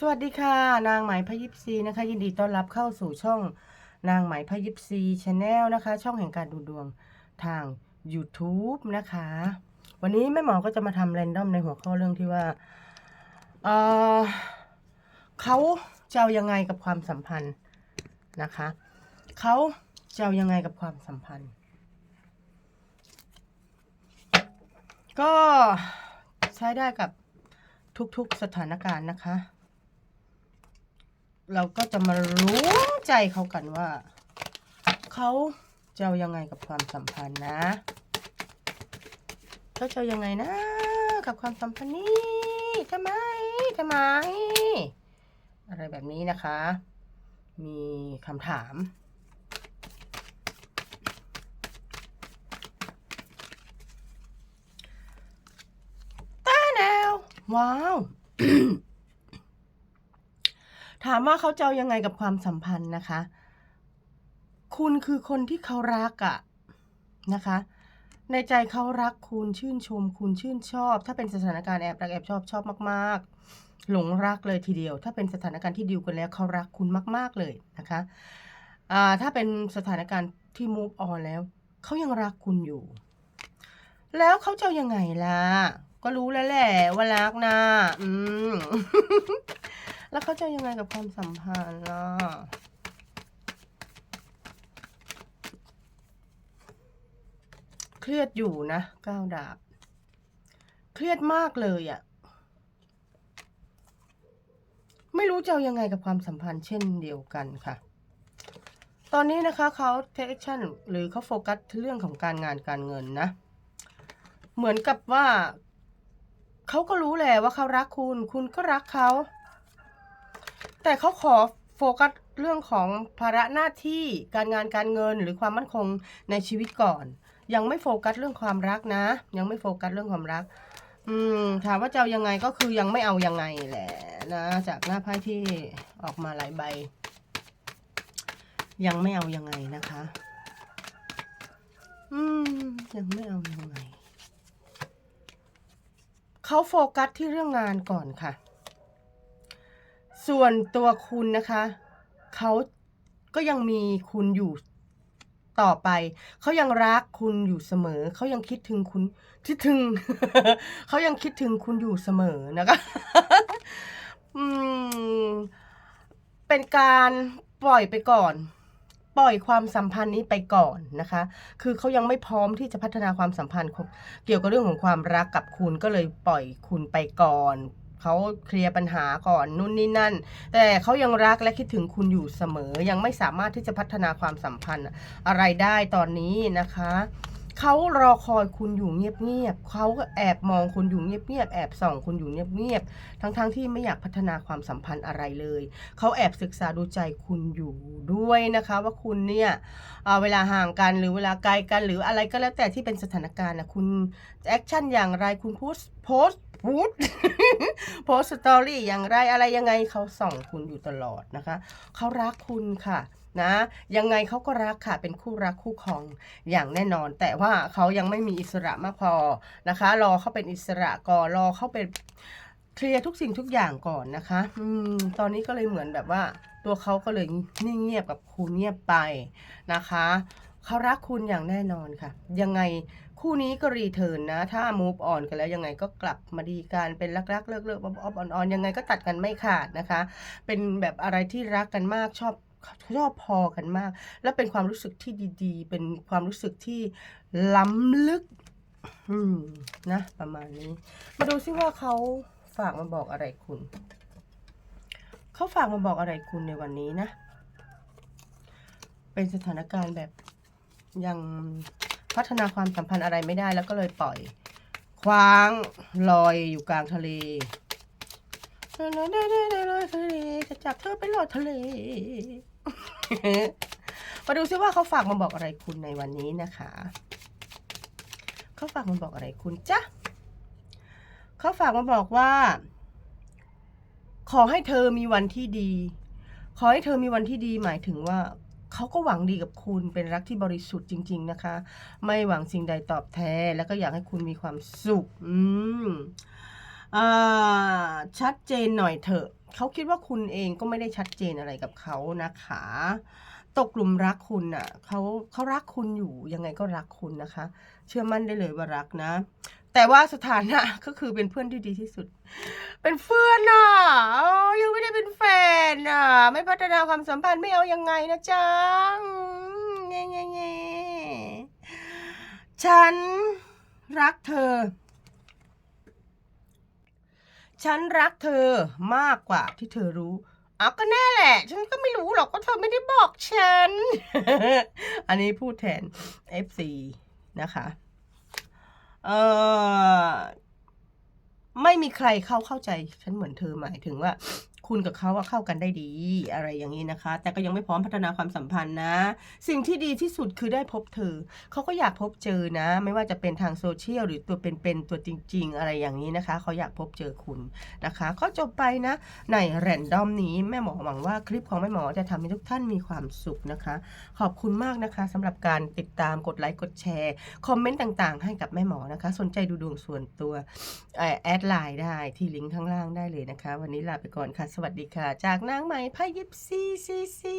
สวัสดีค่ะ นางไหมพยิบซีนะคะ ยินดีต้อนรับเข้าสู่ช่องนางไหมพยิบซีชาแนลนะคะ ช่องแห่งการดูดวงทาง YouTube นะคะ วันนี้แม่หมอก็จะมาทำแรนดอมในหัวข้อเรื่องที่ว่าเเขาจะเอายังไงกับความสัมพันธ์นะคะ เขาจะเอายังไงกับความสัมพันธ์ ก็ใช้ได้กับทุกๆสถานการณ์นะคะ เราก็จะมารู้ใจเขากันว่า เขาจะเอายังไงกับความสัมพันธ์นะเขาจะเอายังไงนะ กับความสัมพันธ์นี้ทำไมทำไม อะไรแบบนี้นะคะ มีคำถามตาแนวว้าว ถามว่าเขาจะายังไงกับความสัมพันธ์นะคะ คุณคือคนที่เขารักอะนะคะ ในใจเขารักคุณชื่นชม คุณชื่นชอบ ถ้าเป็นสถานการณ์แอบรักแอบชอบชอบมากๆ หลงรักเลยทีเดียว ถ้าเป็นสถานการณ์ที่ดิวกันแล้วเขารักคุณมาก ๆเลยนะคะอ่าถ้าเป็นสถานการณ์ที่ move on แล้วเขายังรักคุณอยู่ แล้วเขาจะเอยังไงล่ะ ก็รู้แล้วแหละว่ารักนะ อืม แล้วเขาจะยังไงกับความสัมพันธ์ล่ะเครียดอยู่นะก้าวดาบ เครียดมากเลยอะ่ะ ไม่รู้จะยังไงกับความสัมพันธ์เช่นเดียวกันค่ะ ตอนนี้นะคะเขา take action หรือเขาโฟกัสเรื่องของการงานการเงินนะ เหมือนกับว่า เขาก็รู้แหละว่าเขารักคุณ คุณก็รักเขา แต่เขาขอโฟกัสเรื่องของภาระหน้าที่การงานการเงินหรือความมั่นคงในชีวิตก่อน ยังไม่โฟกัสเรื่องความรักนะ ยังไม่โฟกัสเรื่องความรัก อืมถามว่าจะเอายังไงก็คือยังไม่เอายังไงแหละนะ จากหน้าไพ่ที่ออกมาหลายใบ ยังไม่เอายังไงนะคะ อืมยังไม่เอายังไงเขาโฟกัสที่เรื่องงานก่อนค่ะ ส่วนตัวคุณนะคะเขาก็ยังมีคุณอยู่ต่อไป เขายังรักคุณอยู่เสมอ เขายังคิดถึงคุณคิดถึง เขายังคิดถึงคุณอยู่เสมอนะคะอืมเป็นการปล่อยไปก่อน ปล่อยความสัมพันธ์นี้ไปก่อนนะคะ คือเขายังไม่พร้อมที่จะพัฒนาความสัมพันธ์ เกี่ยวกับเรื่องของความรักกับคุณก็เลยปล่อยคุณไปก่อน เขาเคลียร์ปัญหาก่อนนู่นนี่นั่น แต่เขายังรักและคิดถึงคุณอยู่เสมอ ยังไม่สามารถที่จะพัฒนาความสัมพันธ์อะไรได้ตอนนี้นะคะเขารอคอยคุณอยู่เงียบๆเขาก็แอบมองคุณอยู่เงียบๆ แอบส่องคุณอยู่เงียบๆ ทั้งๆที่ไม่อยากพัฒนาความสัมพันธ์อะไรเลย เขาแอบศึกษาดูใจคุณอยู่ด้วยนะคะ ว่าคุณเนี่ยเอ่อเวลาห่างกันหรือเวลาไกลกันหรืออะไรก็แล้วแต่ที่เป็นสถานการณ์นะคุณแอคชั่นอย่างไรคุณโพสโพสพูด โพสสตอรี่อย่างไรอะไรยังไงเขาส่องคุณอยู่ตลอดนะคะ เขารักคุณค่ะนะยังไงเขาก็รักค่ะเป็นคู่รักคู่ครองอย่างแน่นอน แต่ว่าเขายังไม่มีอิสระมากพอนะคะ รอเขาเป็นอิสระก่อนรอเขาเป็นเคลียร์ทุกสิ่งทุกอย่างก่อนนะคะอืมตอนนี้ก็เลยเหมือนแบบว่า ตัวเขาก็เลยนิ่งเงียบกับคุณเงียบไปนะคะ เขารักคุณอย่างแน่นอนค่ะ ยังไงคู่นี้ก็รีเทิร์นนะ ถ้า move on กันแล้วยังไงก็กลับมาดีกันเป็นรักๆเลิกๆออฟๆอ่อนๆยังไงก็ตัดกันไม่ขาดนะคะ เป็นแบบอะไรที่รักกันมากชอบชอบพอกันมาก และเป็นความรู้สึกที่ดีๆ เป็นความรู้สึกที่ล้ำลึกนะ ประมาณนี้ มาดูซิว่าเขาฝากมาบอกอะไรคุณ เขาฝากมาบอกอะไรคุณในวันนี้นะ เป็นสถานการณ์แบบ ยังพัฒนาความสัมพันธ์อะไรไม่ได้แล้วก็เลยปล่อย คว้างลอยอยู่กลางทะเลลอยทะเลจะจับเธอไปลอยทะเล มาดูซิว่าเขาฝากมาบอกอะไรคุณในวันนี้นะคะ เขาฝากมาบอกอะไรคุณจ๊ะเขาฝากมาบอกว่า ขอให้เธอมีวันที่ดี ขอให้เธอมีวันที่ดีหมายถึงว่า เขาก็หวังดีกับคุณเป็นรักที่บริสุทธิ์จริง ๆนะคะ ไม่หวังสิ่งใดตอบแทนแล้วก็อยากให้คุณมีความสุข อืมอ่าชัดเจนหน่อยเถอะเขาคิดว่าคุณเองก็ไม่ได้ชัดเจนอะไรกับเขานะคะ ตกหลุมรักคุณอะเขาเขารักคุณอยู่ยังไงก็รักคุณนะคะ เชื่อมั่นได้เลยว่ารักนะ แต่ว่าสถานะก็คือเป็นเพื่อนที่ดีที่สุด เป็นเพื่อนอะยังไม่ได้เป็นแฟนอะ ไม่พัฒนาความสัมพันธ์ไม่เอายังไงนะจ๊ะเงี้ยเงี้ยเงี้ฉันรักเธอ ฉันรักเธอมากกว่าที่เธอรู้เอาก็แน่แหละ ฉันก็ไม่รู้หรอกว่าเธอไม่ได้บอกฉัน อันนี้พูดแทน FC นะคะ เออไม่มีใครเข้าเข้าใจฉันเหมือนเธอหมายถึงว่า คุณกับเขาว่าเข้ากันได้ดีอะไรอย่างนี้นะคะ แต่ก็ยังไม่พร้อมพัฒนาความสัมพันธ์นะ สิ่งที่ดีที่สุดคือได้พบเธอ เขาก็อยากพบเจอนะ ไม่ว่าจะเป็นทางโซเชียลหรือตัวเป็นๆตัวจริง ๆ อะไรอย่างนี้นะคะ เขาอยากพบเจอคุณนะคะ ก็จบไปนะ ในแรนดอมนี้แม่หมอหวังว่าคลิปของแม่หมอจะทำให้ทุกท่านมีความสุขนะคะ ขอบคุณมากนะคะสำหรับการติดตามกดไลค์กดแชร์คอมเมนต์ต่างๆ ให้กับแม่หมอนะคะ สนใจดูดวงส่วนตัวแอดไลน์ได้ที่ลิงก์ข้างล่างได้เลยนะคะ วันนี้ลาไปก่อนค่ะสวัสดีค่ะ จากนางไหมพายิปซีซีซี